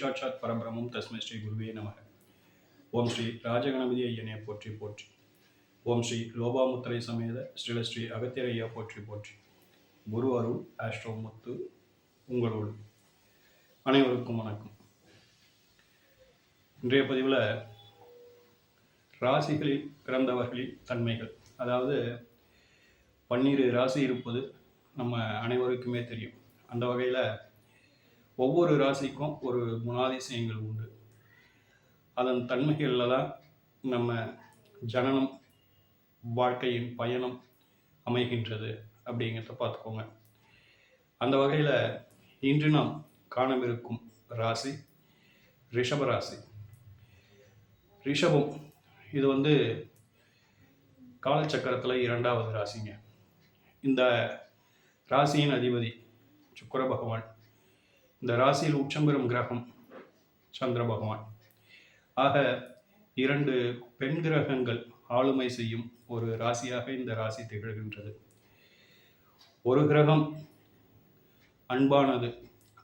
வாழ்க சாட்சாத் பரபிரமும் தஸ்மை ஸ்ரீ குருவே நமக. ஓம் ஸ்ரீ ராஜகணபதி ஐயனே போற்றி போற்றி. ஓம் ஸ்ரீ லோபாமுத்திரை சமேத ஸ்ரீல ஸ்ரீ அகத்தியரையா போற்றி போற்றி. குரு அருள் ஆஸ்ட்ரோ முத்து உங்களோடு. அனைவருக்கும் வணக்கம். இன்றைய பதிவில் ராசிகளில் பிறந்தவர்களின் தன்மைகள். அதாவது பன்னிரு ராசி இருப்பது நம்ம அனைவருக்குமே தெரியும். அந்த வகையில் ஒவ்வொரு ராசிக்கும் ஒரு குணாதிசயங்கள் உண்டு. அதன் தன்மைகளில் தான் நம்ம ஜனனம் வாழ்க்கையின் பயணம் அமைகின்றது அப்படிங்கிறத பார்த்துக்கோங்க. அந்த வகையில் இன்று நாம் காணவிருக்கும் ராசி ரிஷப ராசி. ரிஷபம் இது வந்து காலச்சக்கரத்தில் இரண்டாவது ராசிங்க. இந்த ராசியின் அதிபதி சுக்கர பகவான். இந்த ராசியில் உச்சம் பெறும் கிரகம் சந்திர பகவான். ஆக இரண்டு பெண் கிரகங்கள் ஆளுமை செய்யும் ஒரு ராசியாக இந்த ராசி திகழ்கின்றது. ஒரு கிரகம் அன்பானது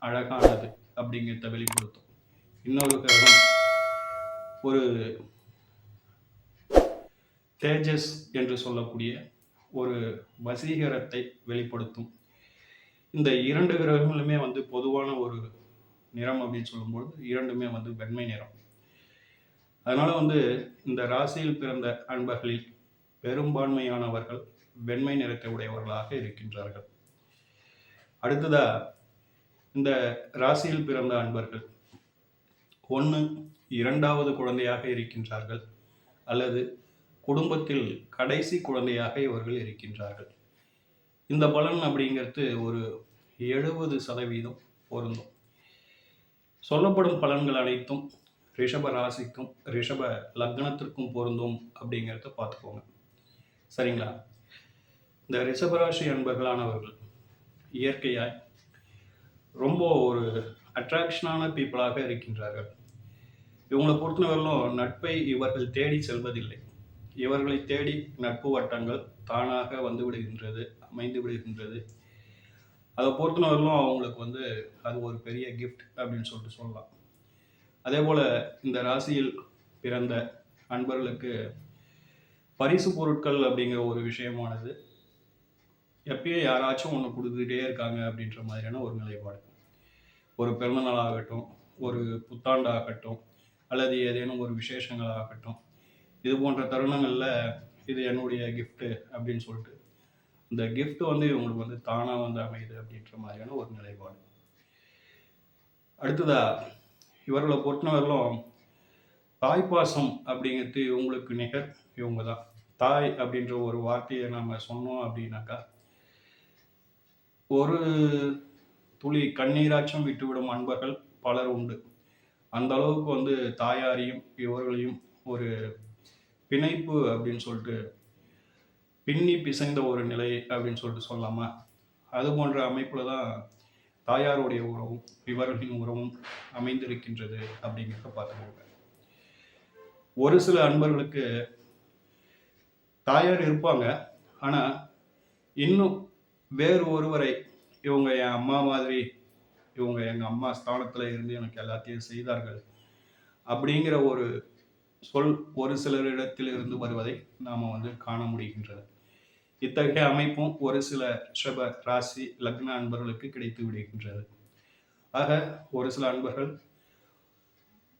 அழகானது அப்படிங்கிறத வெளிப்படுத்தும். இன்னொரு கிரகம் ஒரு தேஜஸ் என்று சொல்லக்கூடிய ஒரு வசீகரத்தை வெளிப்படுத்தும். இந்த இரண்டு கிரகங்களுமே வந்து பொதுவான ஒரு நிறம் அப்படின்னு சொல்லும்போது இரண்டுமே வந்து வெண்மை நிறம். அதனால வந்து இந்த ராசியில் பிறந்த அன்பர்களில் பெரும்பான்மையானவர்கள் வெண்மை நிறத்தை உடையவர்களாக இருக்கின்றார்கள். அடுத்ததா இந்த ராசியில் பிறந்த அன்பர்கள் ஒன்று இரண்டாவது குழந்தையாக இருக்கின்றார்கள் அல்லது குடும்பத்தில் கடைசி குழந்தையாக இவர்கள் இருக்கின்றார்கள். இந்த பலன் அப்படிங்கிறது ஒரு எழுபது சதவீதம் பொருந்தும். சொல்லப்படும் பலன்கள் அனைத்தும் ரிஷப ராசிக்கும் ரிஷப லக்னத்திற்கும் பொருந்தும் அப்படிங்கிறத பார்த்துக்கோங்க. சரிங்களா? இந்த ரிஷபராசி அன்பர்களானவர்கள் இயற்கையாய் ரொம்ப ஒரு அட்ராக்ஷனான பீப்புளாக இருக்கின்றார்கள். இவங்களை பொறுத்தவரையிலும் நட்பை இவர்கள் தேடி செல்வதில்லை. இவர்களை தேடி நட்பு வட்டங்கள் தானாக வந்து விடுகின்றது அமைந்து விடுகின்றது. அதை பொறுத்தவரையிலும் அவங்களுக்கு வந்து அது ஒரு பெரிய கிஃப்ட் அப்படின்னு சொல்லிட்டு சொல்லலாம். அதே போல் இந்த ராசியில் பிறந்த அன்பர்களுக்கு பரிசு பொருட்கள் அப்படிங்கிற ஒரு விஷயமானது எப்பயும் யாராச்சும் ஒன்று கொடுத்துக்கிட்டே இருக்காங்க அப்படின்ற மாதிரியான ஒரு நிலைப்பாடு. ஒரு பிறந்தநாள் ஆகட்டும் ஒரு புத்தாண்டாகட்டும் அல்லது ஏதேனும் ஒரு விசேஷங்களாகட்டும் இது போன்ற தருணங்களில் இது என்னுடைய கிஃப்ட்டு அப்படின்னு சொல்லிட்டு இந்த கிஃப்ட் வந்து இவங்களுக்கு வந்து தானாக வந்து அமையுது அப்படின்ற மாதிரியான ஒரு நிலைப்பாடு. அடுத்ததா இவர்களை பொறுத்தவரையிலும் தாய்ப்பாசம் அப்படிங்கிறது இவங்களுக்கு நிகர் இவங்க தான். தாய் அப்படின்ற ஒரு வார்த்தையை நம்ம சொன்னோம் அப்படின்னாக்கா ஒரு துளி கண்ணீராச்சும் விட்டுவிடும் அன்பர்கள் பலர் உண்டு. அந்த அளவுக்கு வந்து தாயாரையும் இவர்களையும் ஒரு பிணைப்பு அப்படின்னு சொல்லிட்டு பின்னி பிசைந்த ஒரு நிலை அப்படின்னு சொல்லிட்டு சொல்லலாமா? அது போன்ற அமைப்பில் தான் தாயாருடைய உறவும் இவர்களின் உறவும் அமைந்திருக்கின்றது அப்படிங்கிறத பார்த்துக்கோங்க. ஒரு சில அன்பர்களுக்கு தாயார் இருப்பாங்க. ஆனால் இன்னும் வேறு ஒருவரை இவங்க என் அம்மா மாதிரி இவங்க எங்கள் அம்மா ஸ்தானத்தில் இருந்து எனக்கு எல்லாத்தையும் செய்தார்கள் அப்படிங்கிற ஒரு சொல் ஒரு சிலரிடத்தில் இருந்து வருவதை நாம் வந்து காண முடிகின்றது. இத்தகைய அமைப்பும் ஒரு சில ரிஷப ராசி லக்ன அன்பர்களுக்கு கிடைத்து விடுகின்றது. ஆக ஒரு சில அன்பர்கள்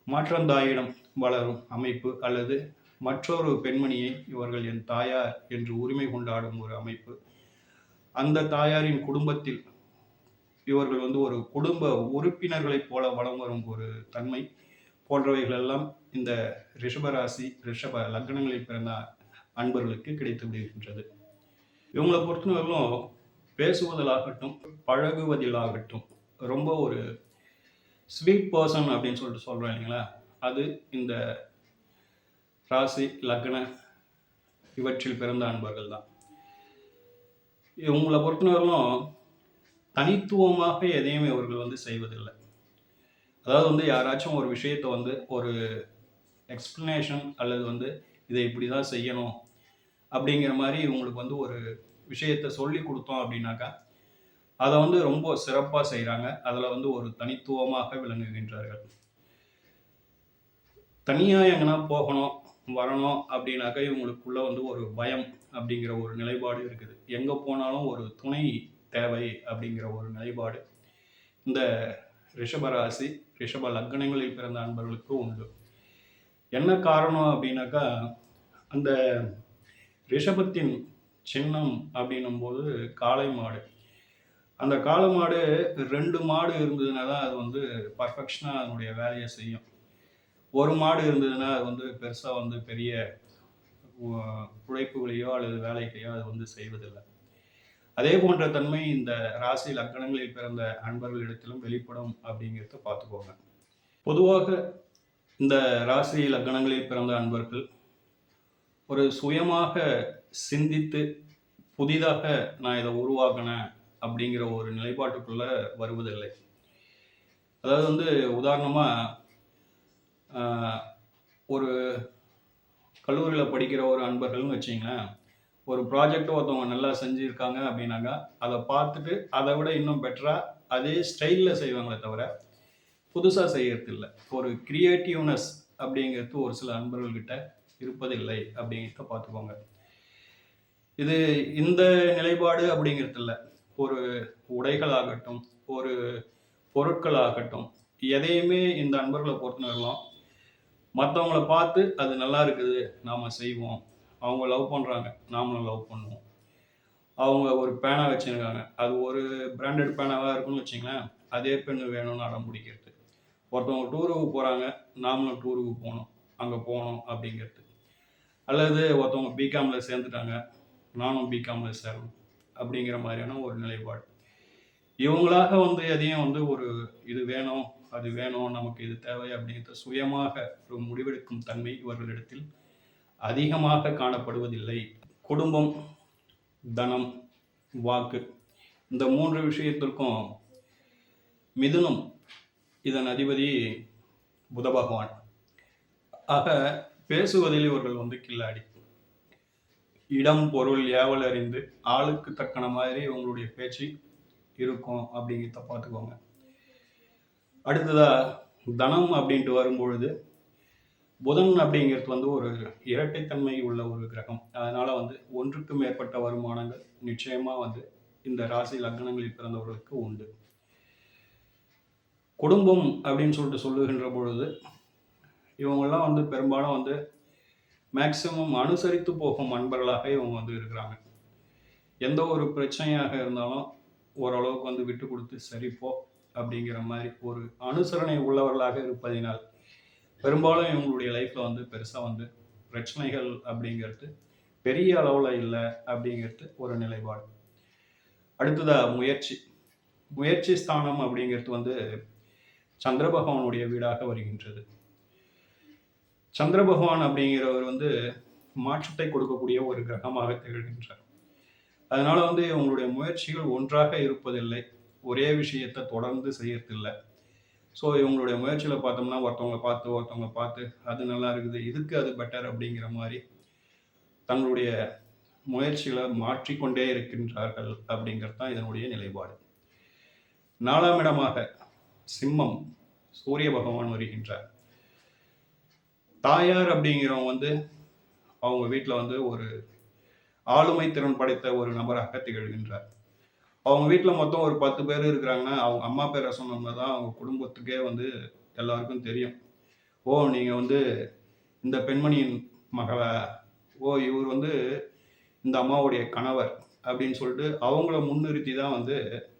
மாற்றந்தாயிடம் வளரும் அமைப்பு அல்லது மற்றொரு பெண்மணியை இவர்கள் என் தாயார் என்று உரிமை கொண்டாடும் ஒரு அமைப்பு. அந்த தாயாரின் குடும்பத்தில் இவர்கள் வந்து ஒரு குடும்ப உறுப்பினர்களைப் போல வளம் வரும் ஒரு தன்மை. போன்றவைகளெல்லாம் இந்த ரிஷபராசி ரிஷப லக்னங்களில் பிறந்த அன்பர்களுக்கு கிடைத்து விடுகின்றது. இவங்களை பொறுத்தவரைக்கும் பேசுவதிலாகட்டும் பழகுவதிலாகட்டும் ரொம்ப ஒரு ஸ்வீட் பர்சன் அப்படின்னு சொல்லிட்டு சொல்கிறோம் இல்லைங்களா? அது இந்த ராசி லக்ன இவற்றில் பிறந்த அன்பர்கள் தான். இவங்களை பொறுத்தவரைக்கும் தனித்துவமாக எதையும் இவர்கள் வந்து செய்வதில்லை. அதாவது வந்து யாராச்சும் ஒரு விஷயத்தை வந்து ஒரு எக்ஸ்ப்ளனேஷன் அல்லது வந்து இதை இப்படி தான் செய்யணும் அப்படிங்கிற மாதிரி இவங்களுக்கு வந்து ஒரு விஷயத்தை சொல்லி கொடுத்தோம் அப்படின்னாக்கா அதை வந்து ரொம்ப சிறப்பாக செய்கிறாங்க அதில் வந்து ஒரு தனித்துவமாக விளங்குகின்றார்கள். தனியாக எங்கன்னா போகணும் வரணும் அப்படின்னாக்கா இவங்களுக்குள்ள வந்து ஒரு பயம் அப்படிங்கிற ஒரு நிலைப்பாடு இருக்குது. எங்கே போனாலும் ஒரு துணை தேவை அப்படிங்கிற ஒரு நிலைப்பாடு இந்த ரிஷபராசி ரிஷப லக்னங்களில் பிறந்த அன்பர்களுக்கு உண்டு. என்ன காரணம் அப்படின்னாக்கா அந்த ரிஷபத்தின் சின்னம் அப்படின்னும் போது காளை மாடு. அந்த காளை மாடு ரெண்டு மாடு இருந்ததுன்னா தான் அது வந்து பர்ஃபெக்ஷனாக அதனுடைய வேலையை செய்யும். ஒரு மாடு இருந்ததுன்னா அது வந்து பெருசாக வந்து பெரிய உழைப்புகளையோ அல்லது வேலைகளையோ அது வந்து செய்வதில்லை. அதே போன்ற தன்மை இந்த ராசி லக்கணங்களில் பிறந்த அன்பர்களிடத்திலும் வெளிப்படும் அப்படிங்கிறத பார்த்துக்கோங்க. பொதுவாக இந்த ராசி லக்கணங்களில் பிறந்த அன்பர்கள் ஒரு சுயமாக சிந்தித்து புதிதாக நான் இதை உருவாக்கினேன் அப்படிங்கிற ஒரு நிலைப்பாட்டுக்குள்ள வருவதில்லை. அதாவது வந்து உதாரணமாக ஒரு கல்லூரியில் படிக்கிற ஒரு அன்பர்கள்னு வச்சிங்களேன் ஒரு ப்ராஜெக்ட் ஒருத்தவங்க நல்லா செஞ்சுருக்காங்க அப்படின்னாக்கா அதை பார்த்துட்டு அதை விட இன்னும் பெட்டராக அதே ஸ்டைலில் செய்வாங்களே தவிர புதுசாக செய்யறது இல்லை ஒரு கிரியேட்டிவ்னஸ் அப்படிங்கிறது ஒரு சில அன்பர்கள்கிட்ட இருப்பதில்லை அப்படிங்கிறத பார்த்துக்கோங்க. இது இந்த நிலைப்பாடு அப்படிங்கிறது இல்லை. ஒரு உடைகளாகட்டும் ஒரு பொருட்களாகட்டும் எதையுமே இந்த அன்பர்களை வரலாம் மற்றவங்கள பார்த்து அது நல்லா இருக்குது நாம் செய்வோம். அவங்க லவ் பண்ணுறாங்க நாமளும் லவ் பண்ணுவோம். அவங்க ஒரு பேனா வச்சுருக்காங்க. அது ஒரு பிராண்டட் பேனாவாக இருக்குன்னு வச்சிங்களேன் அதே பெண் வேணும்னு அடம் பிடிக்கிறது. ஒருத்தவங்க டூருக்கு போகிறாங்க நாமளும் டூருக்கு போகணும் அங்கே போகணும் அப்படிங்கிறது. அல்லது ஒருத்தவங்க பிகாமில் சேர்ந்துட்டாங்க நானும் பிகாமில் சேரணும் அப்படிங்கிற மாதிரியான ஒரு நிலைப்பாடு. இவங்களாக வந்து எதையும் வந்து ஒரு இது வேணும் அது வேணும் நமக்கு இது தேவை அப்படிங்கிறத சுயமாக ஒரு முடிவெடுக்கும் தன்மை இவர்களிடத்தில் அதிகமாக காணப்படுவதில்லை. குடும்பம் தனம் வாக்கு இந்த மூன்று விஷயத்திற்கும் மிதுனம் இதன் அதிபதி புத பகவான் ஆக பேசுவதில் இவர்கள் வந்து கில்லாடி இடம் பொருள் ஏவல் அறிந்து ஆளுக்கு தக்கன மாதிரி உங்களுடைய பேச்சு இருக்கும் அப்படிங்கிறத பார்த்துக்கோங்க. அடுத்ததா தனம் அப்படின்ட்டு வரும்பொழுது புதன் அப்படிங்கிறது வந்து ஒரு இரட்டைத்தன்மை உள்ள ஒரு கிரகம். அதனால வந்து ஒன்றுக்கு மேற்பட்ட வருமானங்கள் நிச்சயமா வந்து இந்த ராசி லக்னங்களில் பிறந்தவர்களுக்கு உண்டு. குடும்பம் அப்படின்னு சொல்லிட்டு சொல்லுகின்ற பொழுது இவங்கெல்லாம் வந்து பெரும்பாலும் வந்து மேக்சிமம் அனுசரித்து போகும் அன்பர்களாக இவங்க வந்து இருக்கிறாங்க. எந்த ஒரு பிரச்சனையாக இருந்தாலும் ஓரளவுக்கு வந்து விட்டு கொடுத்து சரிப்போ அப்படிங்கிற மாதிரி ஒரு அனுசரணை உள்ளவர்களாக இருப்பதினால் பெரும்பாலும் இவங்களுடைய லைஃப்பில் வந்து பெருசாக வந்து பிரச்சனைகள் அப்படிங்கிறது பெரிய அளவில் இல்லை அப்படிங்கிறது ஒரு நிலைப்பாடு. அடுத்ததாக முயற்சி. முயற்சி ஸ்தானம் அப்படிங்கிறது வந்து சந்திர பகவானுடைய வீடாக வருகின்றது. சந்திர பகவான் அப்படிங்கிறவர் வந்து மாற்றத்தை கொடுக்கக்கூடிய ஒரு கிரகமாக திகழ்கின்றார். அதனால வந்து இவங்களுடைய முயற்சிகள் ஒன்றாக இருப்பதில்லை. ஒரே விஷயத்தை தொடர்ந்து செய்யறதில்லை. ஸோ இவங்களுடைய முயற்சியில் பார்த்தோம்னா ஒருத்தவங்களை பார்த்து ஒருத்தவங்க பார்த்து அது நல்லா இருக்குது இதுக்கு அது பெட்டர் அப்படிங்கிற மாதிரி தங்களுடைய முயற்சிகளை மாற்றிக்கொண்டே இருக்கின்றார்கள் அப்படிங்கிறது தான் இதனுடைய நிலைப்பாடு. நாலாம் இடமாக சிம்மம் சூரிய பகவான் வருகின்றார். தாயார் அப்படிங்கிறவங்க வந்து அவங்க வீட்டில் வந்து ஒரு ஆளுமை திறன் படைத்த ஒரு நபராக திகழ்கின்றார் அவங்க வீட்டில் மொத்தம் ஒரு பத்து பேர் இருக்கிறாங்கன்னா அவங்க அம்மா பேரை சொன்னோம்னா தான் அவங்க குடும்பத்துக்கே வந்து எல்லாருக்கும் தெரியும். ஓ நீங்கள் வந்து இந்த பெண்மணியின் மகளா? ஓ இவர் வந்து இந்த அம்மாவுடைய கணவர் அப்படின்னு சொல்லிட்டு அவங்கள முன்னிறுத்தி தான் வந்து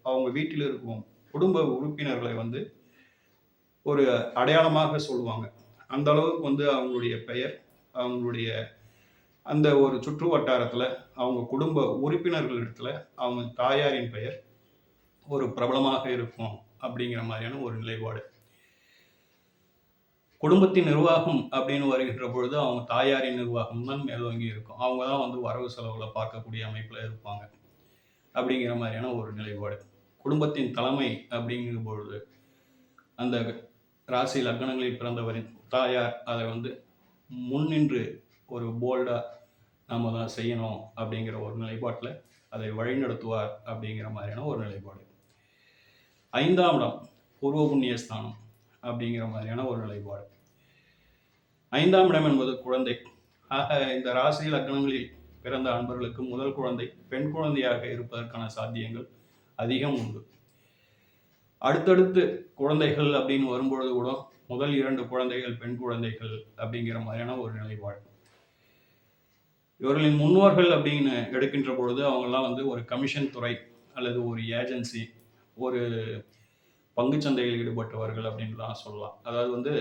அவங்க வீட்டில் இருக்கும் குடும்ப உறுப்பினர்களை வந்து ஒரு அடையாளமாக சொல்லுவாங்க. அந்த அளவுக்கு வந்து அவங்களுடைய பெயர் அவங்களுடைய அந்த ஒரு சுற்று வட்டாரத்தில் அவங்க குடும்ப உறுப்பினர்கள் இடத்துல அவங்க தாயாரின் பெயர் ஒரு பிரபலமாக இருக்கும் அப்படிங்கிற மாதிரியான ஒரு நிலைப்பாடு. குடும்பத்தின் நிர்வாகம் அப்படின்னு வருகின்ற பொழுது அவங்க தாயாரின் நிர்வாகம் தான் மேலோங்கி இருக்கும். அவங்க தான் வந்து வரவு செலவுகளை பார்க்கக்கூடிய அமைப்பில் இருப்பாங்க அப்படிங்கிற மாதிரியான ஒரு நிலைப்பாடு. குடும்பத்தின் தலைமை அப்படிங்கிற பொழுது அந்த ராசி லக்னங்களில் பிறந்தவரின் தாயார் அதை வந்து முன்னின்று ஒரு போல்டாக நாம் தான் செய்யணும் அப்படிங்கிற ஒரு நிலைப்பாட்டில் அதை வழிநடத்துவார் அப்படிங்கிற மாதிரியான ஒரு நிலைப்பாடு. ஐந்தாம் இடம் பூர்வ புண்ணிய ஸ்தானம் அப்படிங்கிற மாதிரியான ஒரு நிலைப்பாடு. ஐந்தாம் இடம் என்பது குழந்தை. ஆக இந்த ராசி லக்னங்களில் பிறந்த அன்பர்களுக்கு முதல் குழந்தை பெண் குழந்தையாக இருப்பதற்கான சாத்தியங்கள் அதிகம் உண்டு. அடுத்தடுத்து குழந்தைகள் அப்படின்னு வரும்பொழுது கூட முதல் இரண்டு குழந்தைகள் பெண் குழந்தைகள் அப்படிங்கிற மாதிரியான ஒரு நிலைப்பாடு. இவர்களின் முன்னோர்கள் அப்படின்னு எடுக்கின்ற பொழுது அவங்கெல்லாம் வந்து ஒரு கமிஷன் துறை அல்லது ஒரு ஏஜென்சி ஒரு பங்குச்சந்தையில் ஈடுபட்டவர்கள் அப்படின்லாம் சொல்லலாம். அதாவது வந்து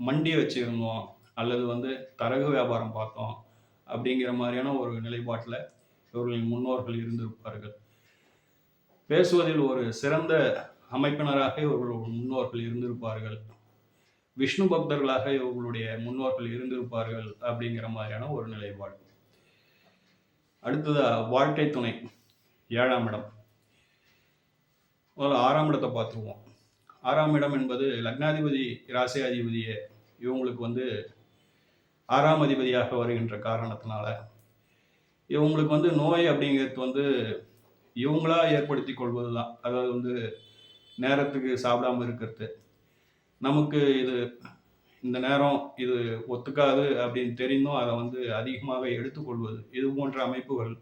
மண்டி வச்சுருந்தோம் அல்லது வந்து தரகு வியாபாரம் பார்த்தோம் அப்படிங்கிற மாதிரியான ஒரு நிலைப்பாட்டில் இவர்களின் முன்னோர்கள் இருந்திருப்பார்கள். பேசுவதில் ஒரு சிறந்த அமைப்பினராக இவர்கள் முன்னோர்கள் இருந்திருப்பார்கள். விஷ்ணு பக்தர்களாக இவர்களுடைய முன்னோர்கள் இருந்திருப்பார்கள் அப்படிங்கிற மாதிரியான ஒரு நிலைப்பாடு. அடுத்ததா வாழ்க்கை துணை ஏழாம் இடம். முதல்ல ஆறாம் இடத்தை பார்த்துருவோம். ஆறாம் இடம் என்பது லக்னாதிபதி ராசி இவங்களுக்கு வந்து ஆறாம் அதிபதியாக வருகின்ற காரணத்தினால இவங்களுக்கு வந்து நோய் அப்படிங்கிறது வந்து இவங்களா ஏற்படுத்தி கொள்வது தான் அதாவது வந்து நேரத்துக்கு சாப்பிடாம இருக்கிறது. நமக்கு இது இந்த நேரம் இது ஒத்துக்காது அப்படின்னு தெரிந்தும் அதை வந்து அதிகமாக எடுத்துக்கொள்வது இது போன்ற அமைப்புகள்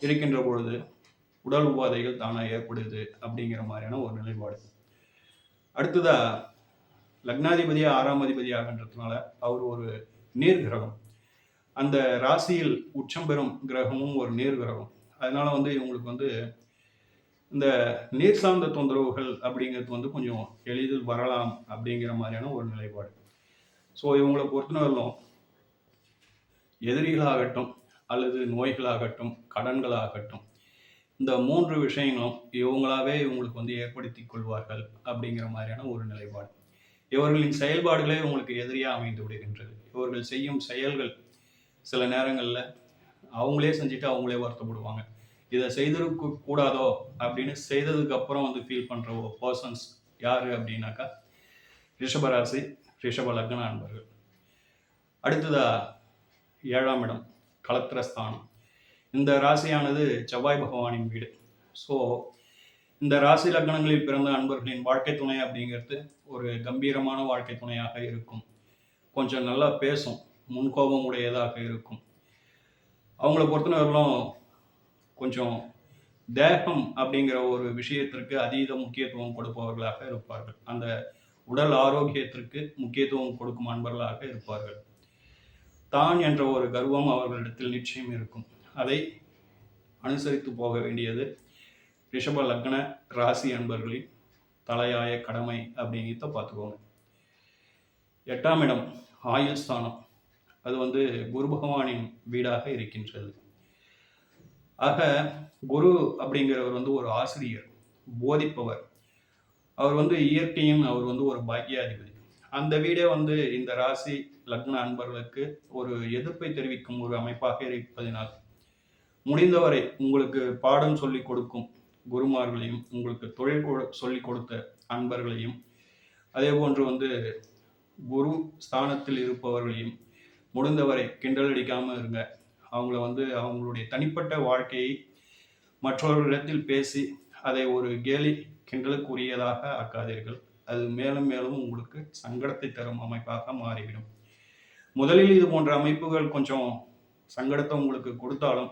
இருக்கின்ற பொழுது உடல் உபாதைகள் தானாக ஏற்படுது அப்படிங்கிற மாதிரியான ஒரு நிலைப்பாடு. அடுத்ததாக லக்னாதிபதியாக ஆறாம் அதிபதி ஆகின்றதுனால அவர் ஒரு நீர் கிரகம். அந்த ராசியில் உச்சம் பெறும் கிரகமும் ஒரு நீர் கிரகம். அதனால வந்து இவங்களுக்கு வந்து இந்த நீர் சார்ந்த தொந்தரவுகள் அப்படிங்கிறது வந்து கொஞ்சம் எளிதில் வரலாம் அப்படிங்கிற மாதிரியான ஒரு நிலைப்பாடு. ஸோ இவங்களை பொறுத்தவரையிலும் எதிரிகளாகட்டும் அல்லது நோய்களாகட்டும் கடன்களாகட்டும் இந்த மூன்று விஷயங்களும் இவங்களாவே இவங்களுக்கு வந்து ஏற்படுத்தி கொள்வார்கள் அப்படிங்கிற மாதிரியான ஒரு நிலைப்பாடு. இவர்களின் செயல்பாடுகளே உங்களுக்கு எதிரியாக அமைந்து விடுகின்றது. இவர்கள் செய்யும் செயல்கள் சில நேரங்களில் அவங்களே செஞ்சுட்டு அவங்களே வருத்தப்படுவாங்க. இதை செய்திருக்க கூடாதோ அப்படின்னு செய்ததுக்கு அப்புறம் வந்து ஃபீல் பண்ணுற பர்சன்ஸ் யார் அப்படின்னாக்கா ரிஷபராசி ரிஷப லக்ன அன்பர்கள். அடுத்ததா ஏழாம் இடம் கலத்திரஸ்தானம் இந்த ராசியானது செவ்வாய் பகவானின் வீடு. ஸோ இந்த ராசி லக்னங்களில் பிறந்த அன்பர்களின் வாழ்க்கை துணை அப்படிங்கிறது ஒரு கம்பீரமான வாழ்க்கை துணையாக இருக்கும். கொஞ்சம் நல்லா பேசும் முன்கோபம் உடையதாக இருக்கும். அவங்கள பொறுத்தவரையிலும் கொஞ்சம் தேகம் அப்படிங்கிற ஒரு விஷயத்திற்கு அதீத முக்கியத்துவம் கொடுப்பவர்களாக இருப்பார்கள். அந்த உடல் ஆரோக்கியத்திற்கு முக்கியத்துவம் கொடுக்கும் அன்பர்களாக இருப்பார்கள். தான் என்ற ஒரு கர்வம் அவர்களிடத்தில் நிச்சயம் இருக்கும். அதை அனுசரித்து போக வேண்டியது ரிஷப லக்ன ராசி அன்பர்களின் தலையாய கடமை அப்படிங்கிறத பார்த்துக்கோங்க. எட்டாம் இடம் ஆயுள் ஸ்தானம். அது வந்து குரு பகவானின் வீடாக இருக்கின்றது. ஆக குரு அப்படிங்கிறவர் வந்து ஒரு ஆசிரியர் போதிப்பவர். அவர் வந்து இயற்கையும் அவர் வந்து ஒரு பாக்கியாதிபதி. அந்த வீடே வந்து இந்த ராசி லக்ன அன்பர்களுக்கு ஒரு எதிர்ப்பை தெரிவிக்கும் ஒரு அமைப்பாக இருப்பதினால் முடிந்தவரை உங்களுக்கு பாடம் சொல்லி கொடுக்கும் குருமார்களையும் உங்களுக்கு தொழில் சொல்லி கொடுத்த அன்பர்களையும் அதே போன்று வந்து குரு ஸ்தானத்தில் இருப்பவர்களையும் முடிந்தவரை கிண்டல் அடிக்காமல் இருங்க. அவங்கள வந்து அவங்களுடைய தனிப்பட்ட வாழ்க்கையை மற்றவர்களிடத்தில் பேசி அதை ஒரு கேலி கிண்டலுக்குரியதாக ஆக்காதீர்கள். அது மேலும் மேலும் உங்களுக்கு சங்கடத்தை தரும் அமைப்பாக மாறிவிடும். முதலில் இது போன்ற அமைப்புகள் கொஞ்சம் சங்கடத்தை உங்களுக்கு கொடுத்தாலும்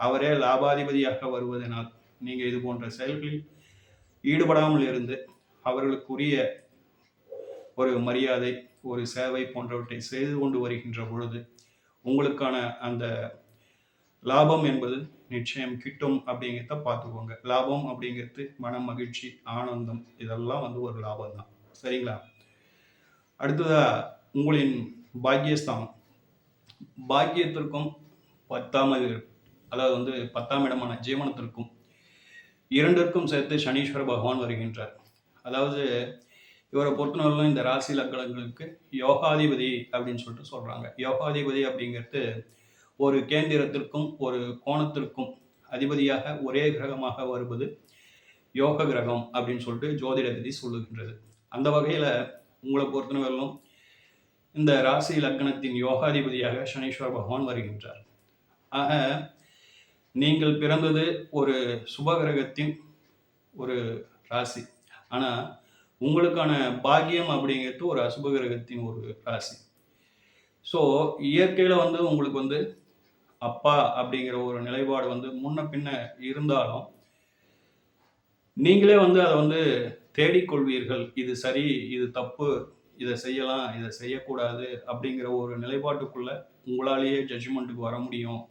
அவரே லாபாதிபதியாக வருவதனால் நீங்கள் இது போன்ற செயல்களில் ஈடுபடாமல் இருந்து அவர்களுக்குரிய ஒரு மரியாதை ஒரு சேவை போன்றவற்றை செய்து கொண்டு வருகின்ற பொழுது உங்களுக்கான அந்த லாபம் என்பது நிச்சயம் கிட்டும் அப்படிங்கிறத பார்த்துக்கோங்க. லாபம் அப்படிங்கிறது மன மகிழ்ச்சி ஆனந்தம் இதெல்லாம் வந்து ஒரு லாபம் தான். சரிங்களா? அடுத்ததா உங்களின் பாக்கியஸ்தானம். பாக்கியத்திற்கும் பத்தாம் அதாவது வந்து பத்தாம் இடமான ஜீவனத்திற்கும் இரண்டிற்கும் சேர்த்து சனீஸ்வர பகவான் வருகின்றார். அதாவது இவரை பொறுத்தவரையிலும் இந்த ராசி லக்கணங்களுக்கு யோகாதிபதி அப்படின்னு சொல்லிட்டு சொல்கிறாங்க யோகாதிபதி அப்படிங்கிறது ஒரு கேந்திரத்திற்கும் ஒரு கோணத்திற்கும் அதிபதியாக ஒரே கிரகமாக வருவது யோக கிரகம் அப்படின்னு சொல்லிட்டு ஜோதிட விதி சொல்லுகின்றது. அந்த வகையில் உங்களை பொறுத்தவரையிலும் இந்த ராசி லக்னத்தின் யோகாதிபதியாக சனீஸ்வர பகவான் வருகின்றார். ஆக நீங்கள் பிறந்தது ஒரு சுபகிரகத்தின் ஒரு ராசி. ஆனால் உங்களுக்கான பாக்கியம் அப்படிங்கிறது ஒரு அசுப கிரகத்தின் ஒரு ராசி. ஸோ இயற்கையில் வந்து உங்களுக்கு வந்து அப்பா அப்படிங்கிற ஒரு நிலைப்பாடு வந்து முன்ன பின்ன இருந்தாலும் நீங்களே வந்து அதை வந்து தேடிக்கொள்வீர்கள். இது சரி இது தப்பு இதை செய்யலாம் இதை செய்யக்கூடாது அப்படிங்கிற ஒரு நிலைப்பாட்டுக்குள்ள உங்களாலேயே ஜட்ஜ்மெண்ட்டுக்கு வர முடியும்.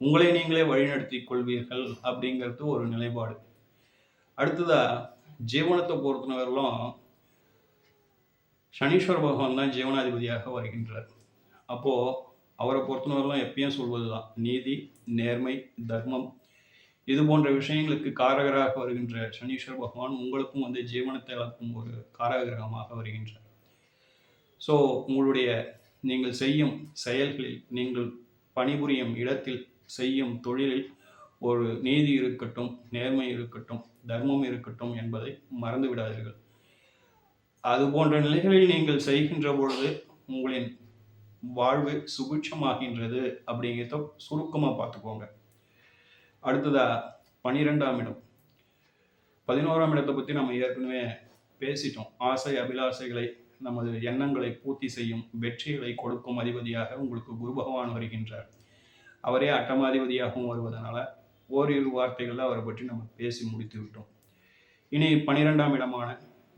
உங்களை நீங்களே வழிநடத்தி கொள்வீர்கள் அப்படிங்கிறது ஒரு நிலைப்பாடு. அடுத்ததாக ஜீவனத்தை பொறுத்தவரையிலும் சனீஸ்வர பகவான் தான் ஜீவனாதிபதியாக வருகின்றார். அப்போது அவரை பொறுத்தனவரெல்லாம் எப்பயும் சொல்வது தான் நீதி நேர்மை தர்மம். இது போன்ற விஷயங்களுக்கு காரகராக வருகின்ற சனீஸ்வர பகவான் உங்களுக்கும் வந்து ஜீவனத்தை அளக்கும் ஒரு காரகிரகமாக வருகின்றார். ஸோ உங்களுடைய நீங்கள் செய்யும் செயல்களில் நீங்கள் பணிபுரியும் இடத்தில் செய்யும் தொழிலில் ஒரு நீதி இருக்கட்டும் நேர்மை இருக்கட்டும் தர்மம் இருக்கட்டும் என்பதை மறந்து விடாதீர்கள். அது போன்ற நிலைகளில் நீங்கள் செய்கின்ற பொழுது உங்களின் வாழ்வு சுபிட்சமாகின்றது அப்படிங்கிறத சுருக்கமாக பார்த்துக்கோங்க. அடுத்ததா பனிரெண்டாம் இடம். பதினோராம் இடத்தை பற்றி நம்ம ஏற்கனவே பேசிட்டோம். ஆசை அபிலாசைகளை நமது எண்ணங்களை பூர்த்தி செய்யும் வெற்றிகளை கொடுக்கும் அதிபதியாக உங்களுக்கு குரு பகவான் வருகின்றார். அவரே அட்டமாதிபதியாகவும் வருவதனால ஓரிரு வார்த்தைகளில் அவரை பற்றி நம்ம பேசி முடித்து விட்டோம். இனி பனிரெண்டாம் இடமான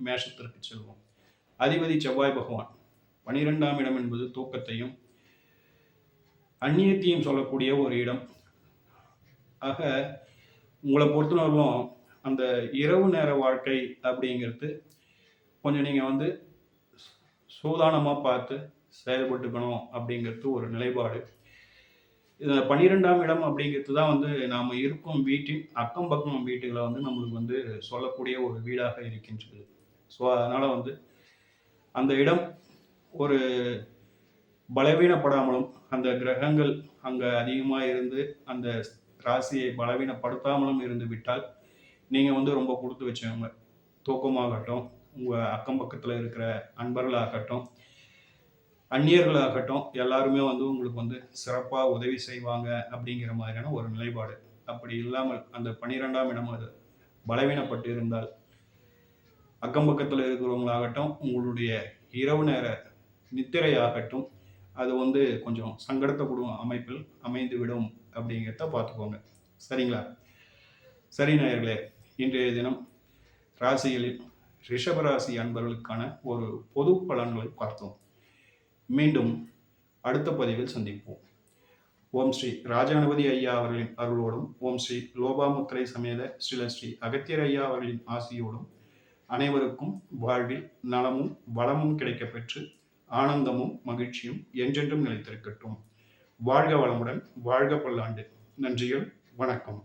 மேஷத்திற்கு செல்வோம். அதிபதி செவ்வாய் பகவான் பனிரெண்டாம் இடம் என்பது தூக்கத்தையும் அந்நியத்தையும் சொல்லக்கூடிய ஒரு இடம். ஆக உங்களை பொறுத்தவரைக்கும் அந்த இரவு நேர வாழ்க்கை அப்படிங்கிறது கொஞ்சம் நீங்கள் வந்து சூதானமாக பார்த்து செயல்பட்டுக்கணும் அப்படிங்கிறது ஒரு நிலைப்பாடு. பன்னிரெண்டாம் இடம் அப்படிங்கிறது தான் வந்து நாம் இருக்கும் வீட்டின் அக்கம் பக்கம் வீட்டுகளை வந்து நம்மளுக்கு வந்து சொல்லக்கூடிய ஒரு வீடாக இருக்கின்றது. ஸோ அதனால் வந்து அந்த இடம் ஒரு பலவீனப்படாமலும் அந்த கிரகங்கள் அங்கே அதிகமாக இருந்து அந்த ராசியை பலவீனப்படுத்தாமலும் இருந்து விட்டால் நீங்கள் வந்து ரொம்ப கொடுத்து வச்சவங்க. தூக்கமாகட்டும் உங்கள் அக்கம் பக்கத்தில் இருக்கிற அன்பர்களாகட்டும் அந்நியர்களாகட்டும் எல்லாருமே வந்து உங்களுக்கு வந்து சிறப்பாக உதவி செய்வாங்க அப்படிங்கிற மாதிரியான ஒரு நிலைப்பாடு. அப்படி இல்லாமல் அந்த பனிரெண்டாம் இடம் அது பலவீனப்பட்டு இருந்தால் அக்கம் பக்கத்தில் இருக்கிறவங்களாகட்டும் உங்களுடைய இரவு நேர நித்திரையாகட்டும் அது வந்து கொஞ்சம் சங்கடத்தப்படும் அமைப்பில் அமைந்து விடும் அப்படிங்கிறத பார்த்துக்கோங்க. சரிங்களா? சரி நேயர்களே இன்றைய தினம் ராசிகளில் ரிஷபராசி அன்பர்களுக்கான ஒரு பொது பலன்களை பார்த்தோம். மீண்டும் அடுத்த பதிவில் சந்திப்போம். ஓம் ஸ்ரீ ராஜானபதி ஐயா அவர்களின் அருளோடும் ஓம் ஸ்ரீ லோபாமுத்திரை சமேத ஸ்ரீல ஸ்ரீ அகத்தியர் ஐயா அவர்களின் ஆசியோடும் அனைவருக்கும் வாழ்வில் நலமும் வளமும் கிடைக்கப்பெற்று ஆனந்தமும் மகிழ்ச்சியும் என்றென்றும் நிலைத்திருக்கட்டும். வாழ்க வளமுடன் வாழ்க பல்லாண்டு. நன்றிகள் வணக்கம்.